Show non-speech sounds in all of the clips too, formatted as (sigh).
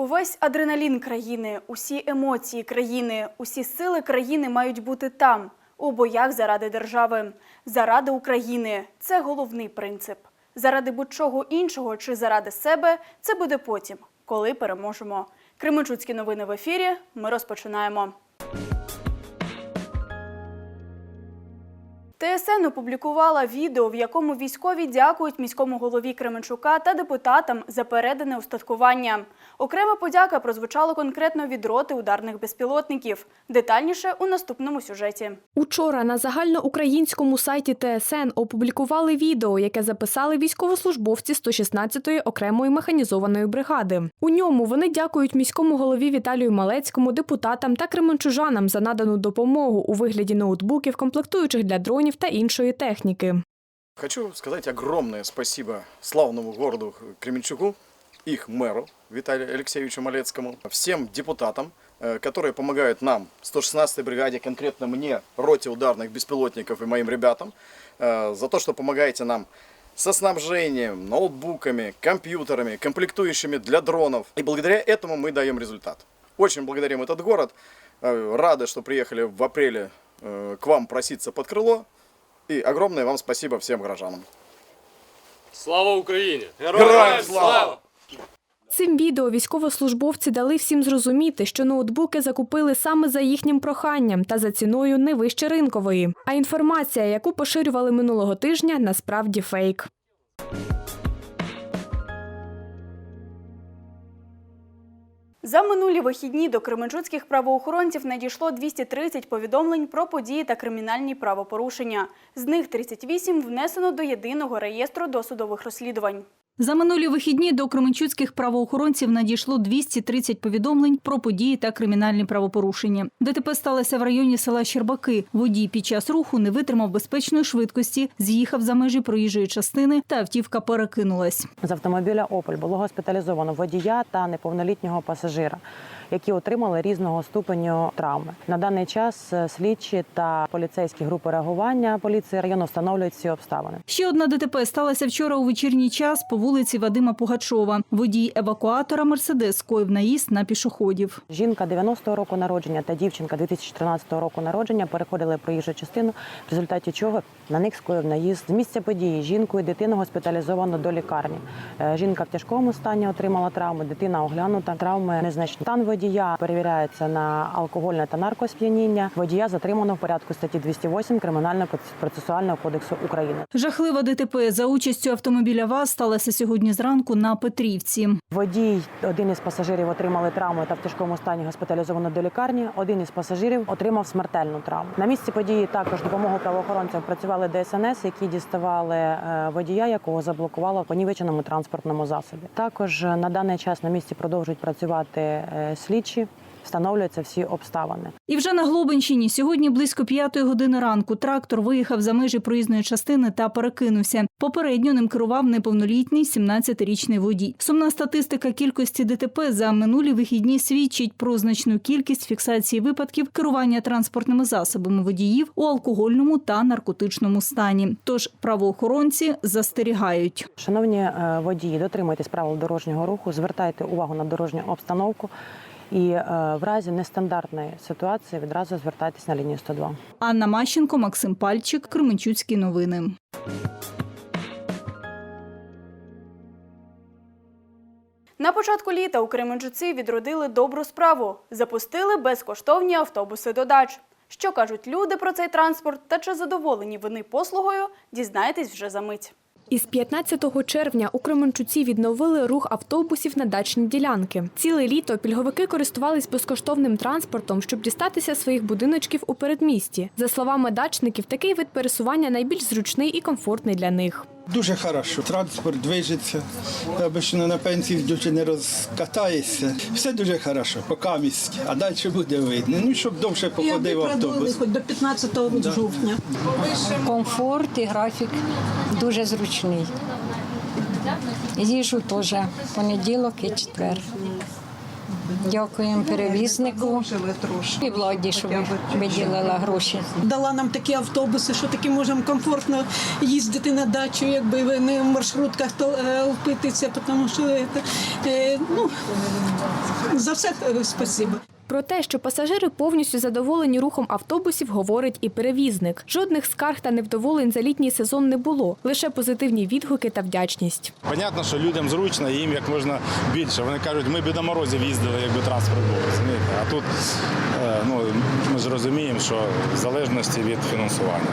Увесь адреналін країни, усі емоції країни, усі сили країни мають бути там, у боях заради держави, заради України. Це головний принцип. Заради будь-чого іншого чи заради себе це буде потім, коли переможемо. Кременчуцькі новини в ефірі. Ми розпочинаємо. ТСН опублікувала відео, в якому військові дякують міському голові Кременчука та депутатам за передане устаткування. Окрема подяка прозвучала конкретно від роти ударних безпілотників. Детальніше у наступному сюжеті. Учора на загальноукраїнському сайті ТСН опублікували відео, яке записали військовослужбовці 116-ї окремої механізованої бригади. У ньому вони дякують міському голові Віталію Малецькому, депутатам та кременчужанам за надану допомогу у вигляді ноутбуків, комплектуючих для дронів та іншої техніки. Хочу сказать огромное спасибо славному городу Кременчугу, их мэру Виталию Алексеевичу Малецкому, всем депутатам, э, которые помогают нам, 116-й бригаде, конкретно мне, роте ударных беспилотников и моим ребятам, э, за то, что помогаете нам со снабжением, ноутбуками, компьютерами, комплектующими для дронов. И благодаря этому мы даем результат. Очень благодарим этот город. Э, Рады, что приехали в апреле э, к вам проситься под крыло. И огромное вам спасибо всем горожанам. Слава Україні! Героям слава! Цим відео військовослужбовці дали всім зрозуміти, що ноутбуки закупили саме за їхнім проханням та за ціною не вище ринкової. А інформація, яку поширювали минулого тижня, насправді фейк. За минулі вихідні до кременчуцьких правоохоронців надійшло 230 повідомлень про події та кримінальні правопорушення. З них 38 внесено до єдиного реєстру досудових розслідувань. За минулі вихідні до кременчуцьких правоохоронців надійшло 230 повідомлень про події та кримінальні правопорушення. ДТП сталося в районі села Щербаки. Водій під час руху не витримав безпечної швидкості, з'їхав за межі проїжджої частини та автівка перекинулась. З автомобіля Опель було госпіталізовано водія та неповнолітнього пасажира, які отримали різного ступеню травми. На даний час е, слідчі та поліцейські групи реагування поліції району встановлюють ці обставини. Ще одна ДТП сталася вчора у вечірній час по вулиці Вадима Пугачова. Водій евакуатора Мерседес скоїв наїзд на пішоходів. Жінка 90-го року народження та дівчинка 2013 року народження переходили проїжджу частину, в результаті чого на них скоїв наїзд. З місця події жінку і дитину госпіталізовано до лікарні. Е, Жінка в тяжкому стані отримала травми, дитина оглянута. Травми незначні. Стан водія перевіряється на алкогольне та наркосп'яніння. Водія затримано в порядку статті 208 Кримінального процесуального кодексу України. Жахлива ДТП за участю автомобіля ВАЗ сталася сьогодні зранку на Петрівці. Водій, один із пасажирів отримали травму та в тяжкому стані госпіталізовано до лікарні. Один із пасажирів отримав смертельну травму. На місці події також допомогу правоохоронцям працювали ДСНС, які діставали е, водія, якого заблокувало в понівеченому транспортному засобі. Також е, на даний час на місці продовжують працювати е, слідчі. Встановлюються всі обставини. І вже на Глобинщині сьогодні близько п'ятої години ранку трактор виїхав за межі проїзної частини та перекинувся. Попередньо ним керував неповнолітній 17-річний водій. Сумна статистика кількості ДТП за минулі вихідні свідчить про значну кількість фіксації випадків керування транспортними засобами водіїв у алкогольному та наркотичному стані. Тож правоохоронці застерігають. Шановні е, водії, дотримуйтесь правил дорожнього руху, звертайте увагу на дорожню обстановку. І е, в разі нестандартної ситуації відразу звертайтесь на лінію 102. Анна Мащенко, Максим Пальчик, Кременчуцькі новини. На початку літа у Кременчуці відродили добру справу. Запустили безкоштовні автобуси до дач. Що кажуть люди про цей транспорт та чи задоволені вони послугою, дізнаєтесь вже за мить. Із 15 червня у Кременчуці відновили рух автобусів на дачні ділянки. Ціле літо пільговики користувались безкоштовним транспортом, щоб дістатися своїх будиночків у передмісті. За словами дачників, такий вид пересування найбільш зручний і комфортний для них. Дуже хорошо. Транспорт движеться. Обично на пенсії дуже не розкатаєшся. Все дуже хорошо, поки міськ, а далі буде видно. Ну, щоб довше походив автобус. хоч до 15 жовтня. Комфорт і графік дуже зручний. Їжу теж понеділок і четвер. Дякуємо перевізнику і владі, що виділила гроші. дала нам такі автобуси, що таки можемо комфортно їздити на дачу, якби не в маршрутках то е, впитися, тому що е, е, ну, за все е, спасибо. Про те, що пасажири повністю задоволені рухом автобусів, говорить і перевізник. Жодних скарг та невдоволень за літній сезон не було, лише позитивні відгуки та вдячність. Понятно, що людям зручно, їм як можна більше. Вони кажуть, ми б і до морозів їздили, якби транспорт був. розумієте? А тут е, ну, ми ж розуміємо, що в залежності від фінансування.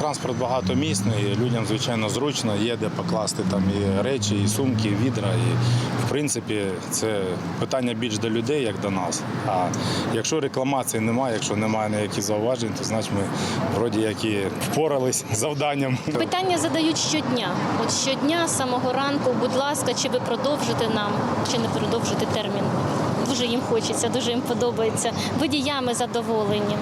Транспорт багатомісний, людям, звичайно, зручно, є де покласти там і речі, і сумки, і відра. І, в принципі, це питання більш до людей, як до нас. А якщо рекламації немає, якщо немає ніяких зауважень, то значить ми вроді як і впорались з завданням. Питання задають щодня. От щодня, з самого ранку, будь ласка, чи ви продовжите нам, чи не продовжите термін. Дуже їм хочеться, дуже їм подобається. Водіями задоволені.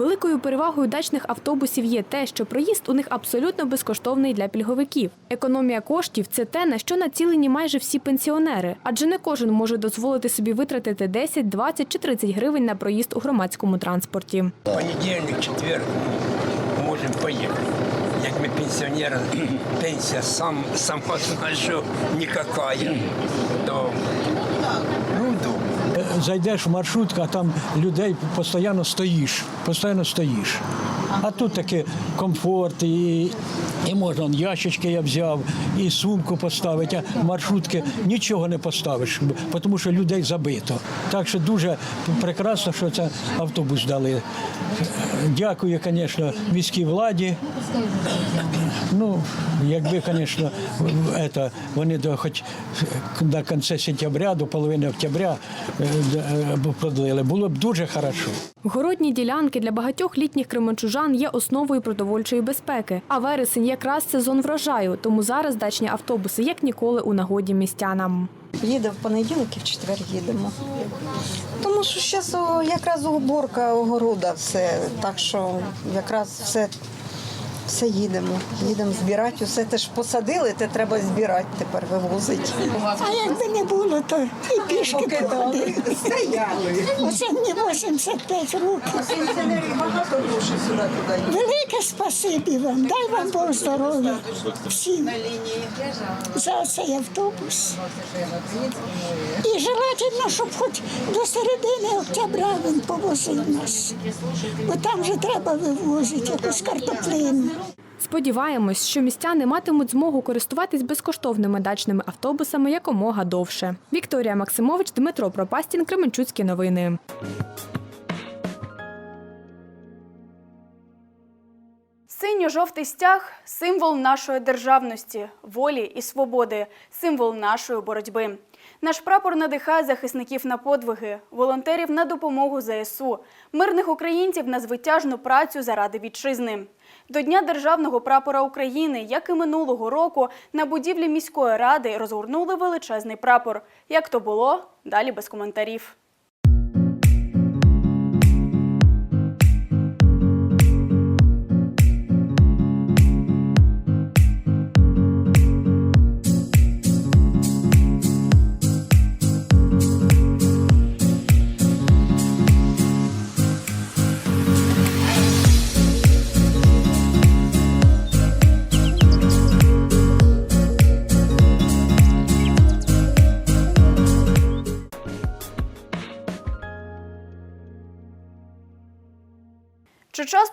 Великою перевагою дачних автобусів є те, що проїзд у них абсолютно безкоштовний для пільговиків. Економія коштів це те, на що націлені майже всі пенсіонери, адже не кожен може дозволити собі витратити 10, 20 чи 30 гривень на проїзд у громадському транспорті. Понедельник, четверг можемо поїхати. Як ми пенсіонери, (clears throat) пенсія сам, сама (laughs) знає, що никакая, то. Зайдеш в маршрутку, а там людей постійно стоїш, постійно стоїш. А тут таке комфорт, і, і можна ящички я взяв, і сумку поставити, а маршрутки нічого не поставиш, тому що людей забито. Так що дуже прекрасно, що це автобус дали. Дякую, звісно, міській владі. Ну, якби, звісно, вони до хоч до кінця сентября, до половини октября е, е, було б дуже хорошо. Городні ділянки для багатьох літніх кременчужан є основою продовольчої безпеки. А вересень якраз сезон врожаю, тому зараз дачні автобуси як ніколи у нагоді містянам. Їде в понеділок і в четвер їдемо. Тому що зараз якраз уборка огорода все, так що якраз все, все їдемо. Їдемо збирати, усе те ж посадили, те треба збирати тепер вивозити. А якби не було, то і пішки походили. Оце мені 85 років. Велике спасибі вам, дай вам Бог здоров'я всім за цей автобус. І желательно, щоб хоч до середини октября він повозив нас. Бо там же треба вивозити якусь картоплину. Сподіваємось, що містяни матимуть змогу користуватись безкоштовними дачними автобусами якомога довше. Вікторія Максимович, Дмитро Пропастін, Кременчуцькі новини. Синьо-жовтий стяг символ нашої державності, волі і свободи, символ нашої боротьби. Наш прапор надихає захисників на подвиги, волонтерів на допомогу ЗСУ, мирних українців на звитяжну працю заради вітчизни. До Дня державного прапора України, як і минулого року, на будівлі міської ради розгорнули величезний прапор. Як то було, далі без коментарів.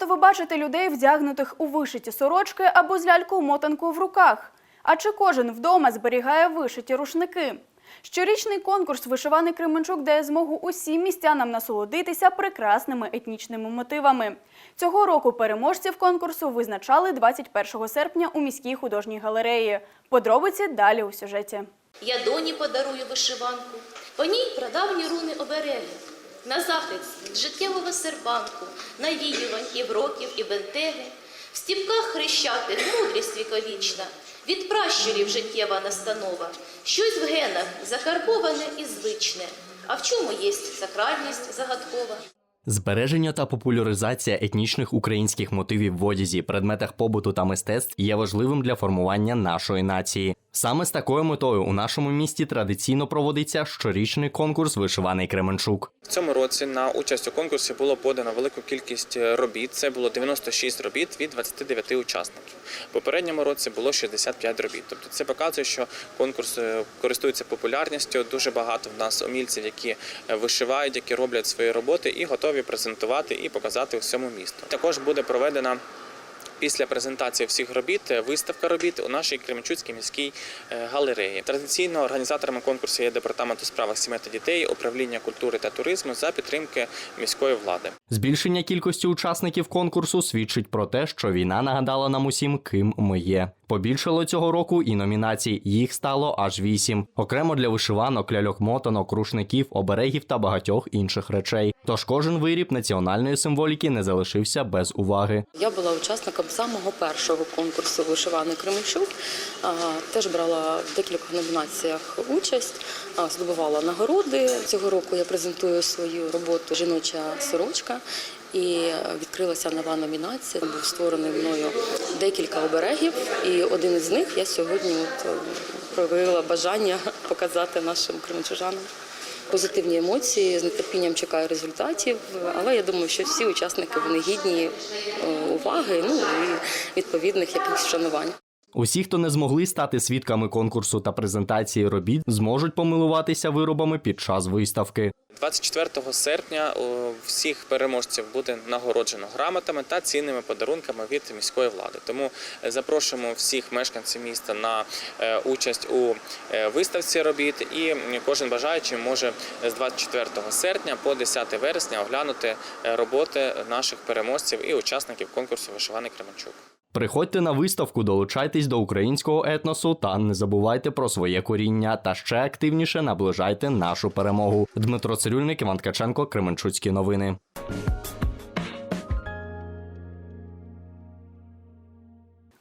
Ви бачите людей, вдягнутих у вишиті сорочки або з ляльку-мотанкою в руках? А чи кожен вдома зберігає вишиті рушники? Щорічний конкурс Вишиваний Кременчук дає змогу усім містянам насолодитися прекрасними етнічними мотивами. Цього року переможців конкурсу визначали 21 серпня у міській художній галереї. Подробиці далі у сюжеті. Я доні подарую вишиванку, по ній прадавні руни обереги. На захист життєвого серпанку, навіювань і вроків і бентеги, в стіпках хрещатих мудрість віковічна, від пращурів життєва настанова, щось в генах закарбоване і звичне. А в чому єсть сакральність загадкова? Збереження та популяризація етнічних українських мотивів в одязі, предметах побуту та мистецтв є важливим для формування нашої нації. Саме з такою метою у нашому місті традиційно проводиться щорічний конкурс Вишиваний Кременчук. В цьому році на участь у конкурсі було подано велику кількість робіт. Це було 96 робіт від 29 учасників. В попередньому році було 65 робіт. Тобто це показує, що конкурс е, користується популярністю. Дуже багато в нас умільців, які е, вишивають, які роблять свої роботи і готові презентувати і показати всьому місту. Також буде проведена. Після презентації всіх робіт е, виставка робіт у нашій Кременчуцькій міській е, галереї. Традиційно організаторами конкурсу є департамент у справах сімей та дітей, управління культури та туризму за підтримки міської влади. Збільшення кількості учасників конкурсу свідчить про те, що війна нагадала нам усім, ким ми є. Побільшало цього року і номінацій. Їх стало аж вісім. Окремо для вишиванок, ляльок мотанок, рушників, оберегів та багатьох інших речей. Тож кожен виріб національної символіки не залишився без уваги. Я була учасником самого першого конкурсу Вишиваний Кременчук. Теж брала в декількох номінаціях участь, здобувала нагороди. Цього року я презентую свою роботу Жіноча сорочка. І відкрилася нова номінація. Був створений мною декілька оберегів, і один із них я сьогодні от е, проявила бажання (laughs) показати нашим кременчужанам. Позитивні емоції, з нетерпінням чекаю результатів, але я думаю, що всі учасники вони гідні е, уваги, ну і відповідних якихось вшанувань. Усі, хто не змогли стати свідками конкурсу та презентації робіт, зможуть помилуватися виробами під час виставки. 24 серпня всіх переможців буде нагороджено грамотами та цінними подарунками від міської влади. Тому е, запрошуємо всіх мешканців міста на е, участь у е, виставці робіт, і кожен бажаючий може з 24 серпня по 10 вересня оглянути роботи наших переможців і учасників конкурсу Вишиваний Кременчук. Приходьте на виставку, долучайтесь до українського етносу та не забувайте про своє коріння та ще активніше наближайте нашу перемогу. Дмитро Цирюльник, Іван Ткаченко, Кременчуцькі новини.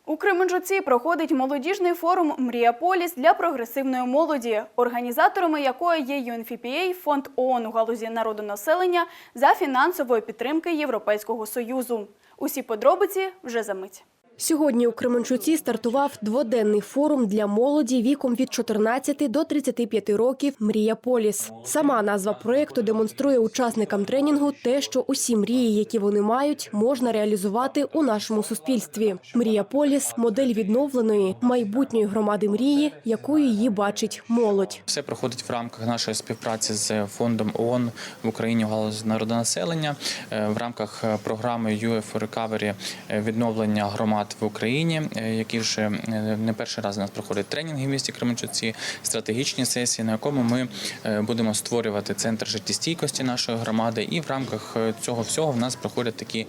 У Кременчуці проходить молодіжний форум Мріаполіс для прогресивної молоді, організаторами якої є UNFPA, фонд ООН у галузі народонаселення за фінансової підтримки Європейського союзу. Усі подробиці вже за мить. Сьогодні у Кременчуці стартував дводенний форум для молоді віком від 14 до 35 років Мрія Поліс. Сама назва проєкту демонструє учасникам тренінгу те, що усі мрії, які вони мають, можна реалізувати у нашому суспільстві. Мрія Поліс модель відновленої майбутньої громади мрії, якою її бачить молодь. Все проходить в рамках нашої співпраці з фондом ООН в Україні в галузі народонаселення е, в рамках е, програми UF Recovery відновлення громад в Україні, е, які вже е, не перший раз у нас проходять тренінги в місті Кременчуці, стратегічні сесії, на якому ми е, будемо створювати центр життєстійкості нашої громади. І в рамках цього всього в нас проходять такі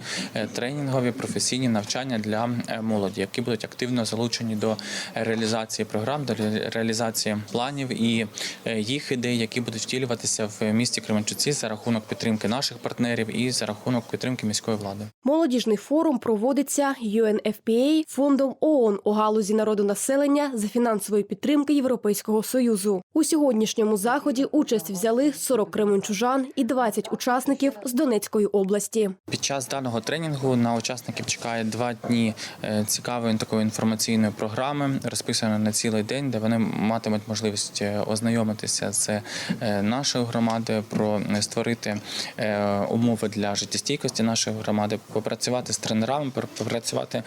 тренінгові професійні навчання для молоді, які будуть активно залучені до реалізації програм, до реалізації планів і їх ідей, які будуть втілюватися в місті Кременчуці за рахунок підтримки наших партнерів і за рахунок підтримки міської влади. Молодіжний форум проводиться UNFPA фондом ООН у галузі народонаселення за фінансової підтримки Європейського союзу. У сьогоднішньому заході участь взяли 40 кременчужан і 20 учасників з Донецької області. Під час даного тренінгу на учасників чекає два дні е, цікавої такої інформаційної програми, розписаної на цілий день, де вони матимуть можливість е, ознайомитися з е, нашою громадою, про створити умови для життєстійкості нашої громади, попрацювати з тренерами, пр- попрацювати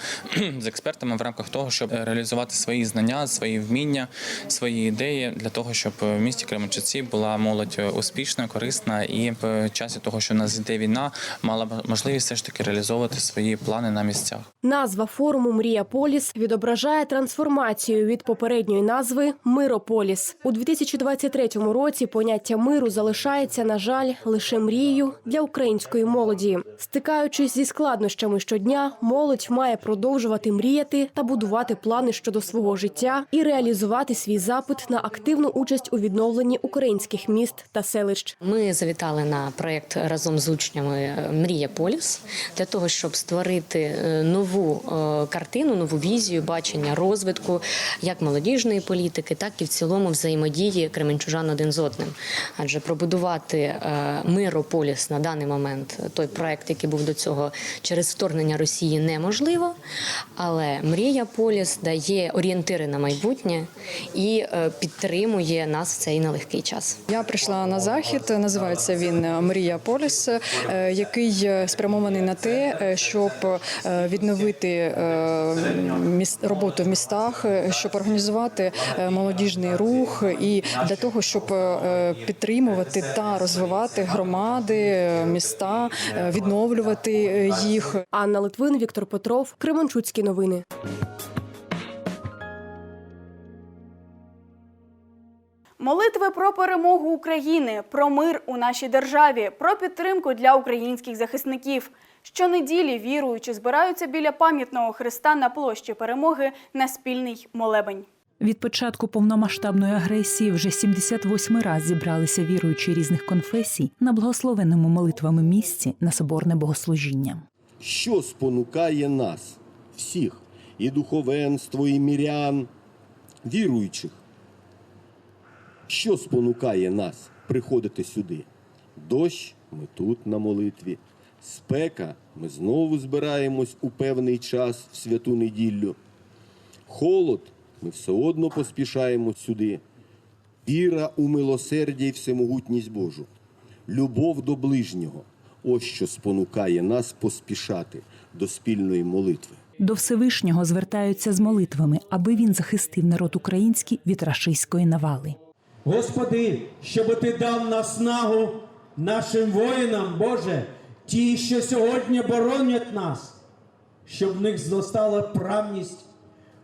з експертами в рамках того, щоб е, реалізувати свої знання, свої вміння, свої ідеї для того, щоб в місті Кременчуці була молодь е, успішна, корисна і в часі того, що нас йде війна, мала б можливість все ж таки реалізовувати свої плани на місцях. Назва форуму Мрія Поліс відображає трансформацію від попередньої назви Мирополіс. У 2023 році поняття миру залишається, на жаль, лише мрією для української молоді. Стикаючись зі складнощами щодня, молодь має продовжувати мріяти та будувати плани щодо свого життя і реалізувати свій запит на активну участь у відновленні українських міст та селищ. Ми завітали на проєкт разом з учнями Мрія Поліс для того, щоб створити е, нову е, картину, нову візію, бачення розвитку як молодіжної політики, так і в цілому взаємодії кременчужан один з одним. Адже пробудувати е, мирополіс на даний момент, той проєкт, який був до цього через вторгнення Росії, неможливо. Але Мрія Поліс дає орієнтири на майбутнє і е, підтримує нас в цей нелегкий час. Я прийшла на захід. Називається він Мрія Поліс, е, який е, спрямований на те, щоб відновити роботу в містах, щоб організувати молодіжний рух і для того, щоб підтримувати та розвивати громади, міста, відновлювати їх. Анна Литвин, Віктор Петров, Кременчуцькі новини. Молитви про перемогу України, про мир у нашій державі, про підтримку для українських захисників. Щонеділі віруючі збираються біля пам'ятного хреста на площі перемоги на спільний молебень. Від початку повномасштабної агресії вже 78 раз зібралися віруючі різних конфесій на благословенному молитвами місці на соборне богослужіння. що спонукає нас, всіх, і духовенство, і мірян, віруючих, що спонукає нас приходити сюди? Дощ ми тут на молитві, спека ми знову збираємось у певний час в святу неділю. Холод ми все одно поспішаємо сюди. Віра у милосердя і всемогутність Божу, любов до ближнього ось що спонукає нас поспішати до спільної молитви. До Всевишнього звертаються з молитвами, аби він захистив народ український від рашистської навали. Господи, щоб ти дав наснагу нашим воїнам, Боже, ті, що сьогодні боронять нас, щоб в них зростала правність.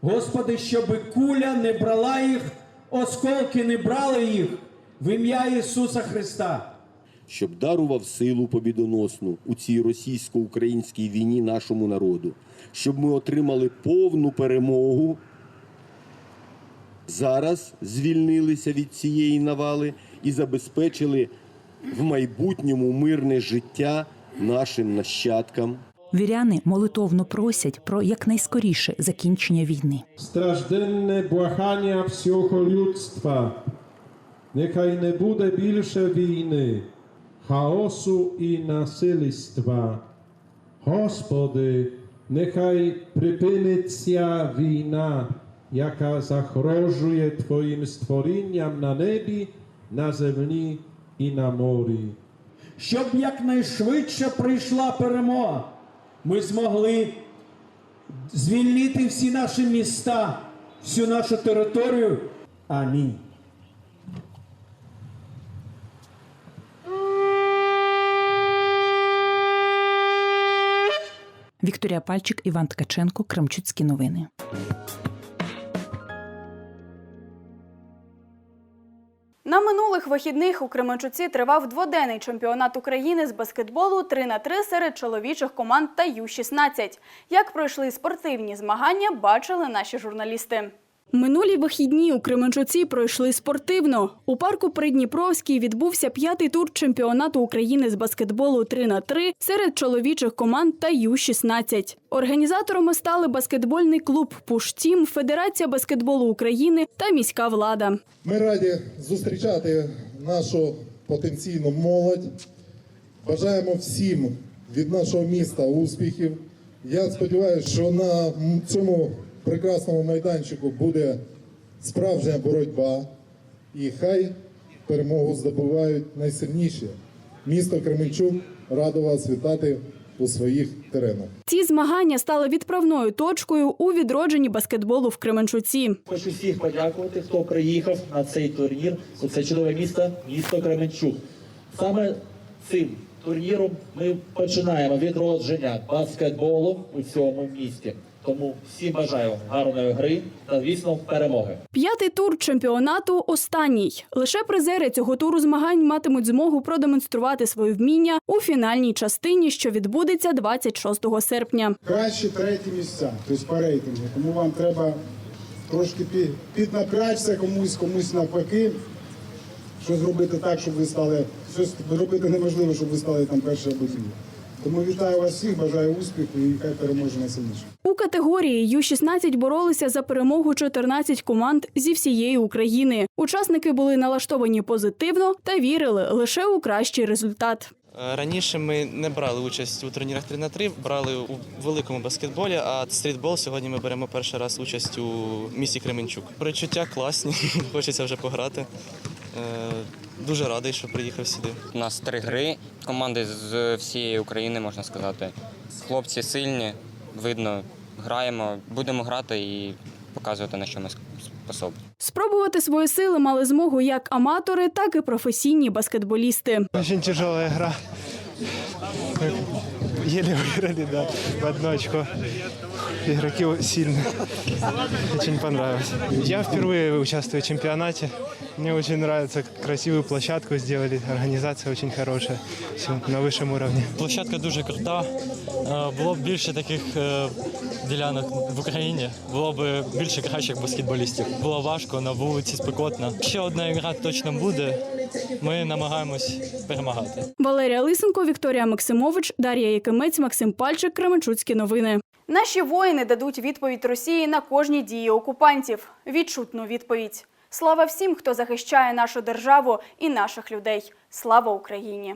Господи, щоб куля не брала їх, осколки не брали їх в ім'я Ісуса Христа. Щоб дарував силу побідоносну у цій російсько-українській війні нашому народу, щоб ми отримали повну перемогу. Зараз звільнилися від цієї навали і забезпечили в майбутньому мирне життя нашим нащадкам. Віряни молитовно просять про якнайскоріше закінчення війни. Стражденне благання всього людства. Нехай не буде більше війни, хаосу і насильства. Господи, нехай припиниться війна, яка загрожує Твоїм створінням на небі, на землі і на морі. Щоб якнайшвидше прийшла перемога, ми змогли звільнити всі наші міста, всю нашу територію. Амінь. Вікторія Пальчик, Іван Ткаченко, Кремчуцькі новини. На минулих вихідних у Кременчуці тривав дводенний чемпіонат України з баскетболу 3 на 3 серед чоловічих команд та Ю-16. Як пройшли спортивні змагання, бачили наші журналісти. Минулі вихідні у Кременчуці пройшли спортивно. У парку Придніпровський відбувся п'ятий тур чемпіонату України з баскетболу 3 на 3 серед чоловічих команд та Ю-16. Організаторами стали баскетбольний клуб «Пуштім», Федерація баскетболу України та міська влада. Ми раді зустрічати нашу потенційну молодь. Бажаємо всім від нашого міста успіхів. Я сподіваюся, що на цьому прекрасному майданчику буде справжня боротьба, і хай перемогу здобувають найсильніші. Місто Кременчук радо вас вітати у своїх теренах. Ці змагання стали відправною точкою у відродженні баскетболу в Кременчуці. Хочу всіх подякувати, хто приїхав на цей турнір у це чудове місто, місто Кременчук. Саме цим турніром ми починаємо відродження баскетболу у цьому місті. Тому всім бажаю гарної гри та, звісно, перемоги. П'ятий тур чемпіонату останній. Лише призери цього туру змагань матимуть змогу продемонструвати свої вміння у фінальній частині, що відбудеться 26 серпня. Кращі треті місця, тобто по рейтингу. Тому вам треба трошки пі- піднапрячся комусь, комусь навпаки. що зробити так, щоб ви стали, щось робити неможливо, щоб ви стали там перші або другі. Тому вітаю вас всіх, бажаю успіху і хай переможе найсильніше. У категорії Ю-16 боролися за перемогу 14 команд зі всієї України. Учасники були налаштовані позитивно та вірили лише у кращий результат. Е, Раніше ми не брали участь у турнірах 3 на 3 брали у великому баскетболі, а стрітбол сьогодні ми беремо перший раз участь у місті Кременчук. Причуття класні, (laughs) хочеться вже пограти. Е, Дуже радий, що приїхав сюди. У нас три гри, команди з всієї України, можна сказати. Хлопці сильні, видно, граємо, будемо грати і показувати, на що ми способні. Спробувати свої сили мали змогу як аматори, так і професійні баскетболісти. Очень тяжелая игра. Мы еле выиграли, да, в очко Игроки сильные. Очень понравилось. Я впервые участвую в чемпионате. Мне очень нравится, красивую площадку сделали, организация очень хорошая, все на высшем уровне. Площадка дуже крута. Е, Було б більше таких е, ділянок в Україні, було б більше кращих баскетболістів. Було важко, на вулиці спекотно. Ще одна гра точно буде. Ми намагаємось перемагати. Валерія Лисенко, Вікторія Максимович, Дар'я Якимець, Максим Пальчик, Кременчуцькі новини. Наші воїни дадуть відповідь Росії на кожні дії окупантів. Відчутну відповідь. Слава всім, хто захищає нашу державу і наших людей. Слава Україні!